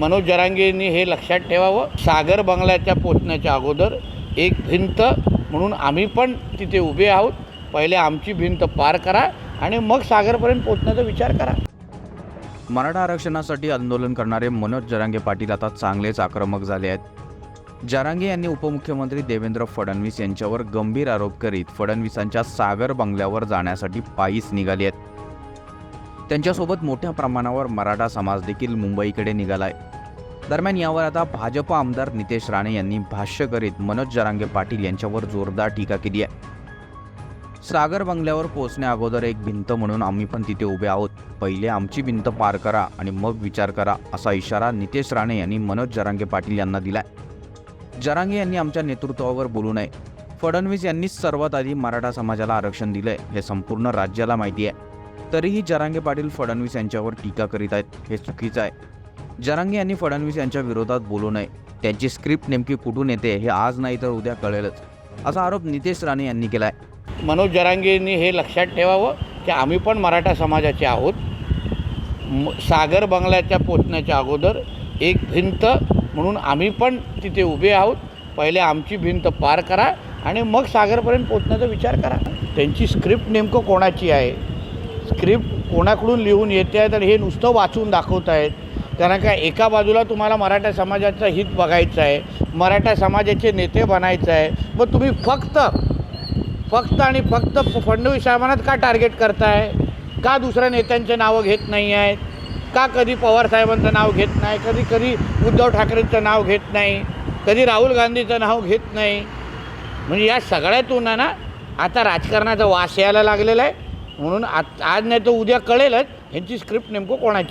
मनोज जरांगेंनी हे लक्षात ठेवावं. सागर बंगल्याच्या पोचण्याच्या अगोदर एक भिंत म्हणून आम्ही पण तिथे उभे आहोत. पहिले आमची भिंत पार करा आणि मग सागरपर्यंत पोचण्याचा विचार करा. मराठा आरक्षणासाठी आंदोलन करणारे मनोज जरांगे पाटील आता चांगलेच आक्रमक झाले आहेत. जरांगे यांनी उपमुख्यमंत्री देवेंद्र फडणवीस यांच्यावर गंभीर आरोप करीत फडणवीसांच्या सागर बंगल्यावर जाण्यासाठी पायीच निघाली आहेत. त्यांच्यासोबत मोठ्या प्रमाणावर मराठा समाज देखील मुंबईकडे निघालाय. दरम्यान यावर आता भाजप आमदार नितेश राणे यांनी भाष्य करीत मनोज जरांगे पाटील यांच्यावर जोरदार टीका केली आहे. सागर बंगल्यावर पोहोचण्या अगोदर एक भिंत म्हणून आम्ही पण तिथे उभे आहोत. पहिले आमची भिंत पार करा आणि मग विचार करा असा इशारा नितेश राणे यांनी मनोज जरांगे पाटील यांना दिलाय. जरांगे यांनी आमच्या नेतृत्वावर बोलू नये. फडणवीस यांनीच सर्वात आधी मराठा समाजाला आरक्षण दिलंय हे संपूर्ण राज्याला माहिती आहे. तरीही जरांगे पाटील फडणवीस यांच्यावर टीका करीत आहेत. हे चुकीचं आहे. जरांगे यांनी फडणवीस यांच्या विरोधात बोलू नये. त्यांची स्क्रिप्ट नेमकी कुठून येते हे आज नाही तर उद्या कळेलच. असा आरोप नितेश राणे यांनी केला आहे मनोज जरांगेंनी हे लक्षात ठेवावं की आम्ही पण मराठा समाजाचे आहोत. म सागर बंगल्याच्या पोचण्याच्या अगोदर एक भिंत म्हणून आम्ही पण तिथे उभे आहोत. पहिले आमची भिंत पार करा आणि मग सागरपर्यंत पोचण्याचा विचार करा. त्यांची स्क्रिप्ट नेमकं कोणाची आहे? स्क्रिप्ट कोणाकडून लिहून येते आहे तर हे नुसतं वाचून दाखवत आहेत. कारण का एका बाजूला तुम्हाला मराठा समाजाचं हित बघायचं आहे मराठा समाजाचे नेते बनायचं आहे. मग तुम्ही फक्त फक्त आणि फक्त फडणवीस साहेबांनाच का टार्गेट करताय? का दुसऱ्या नेत्यांचे नावं घेत नाही आहेत? का कधी पवार साहेबांचं नाव घेत नाही? कधी कधी उद्धव ठाकरेंचं नाव घेत नाही? कधी राहुल गांधीचं नाव घेत नाही? म्हणजे या सगळ्यातून ना आता राजकारणाचा वास यायला लागलेला आहे. म्हणून आज आज नाही तर उद्या कळेलच ह्यांची स्क्रिप्ट नेमकं कोणाची.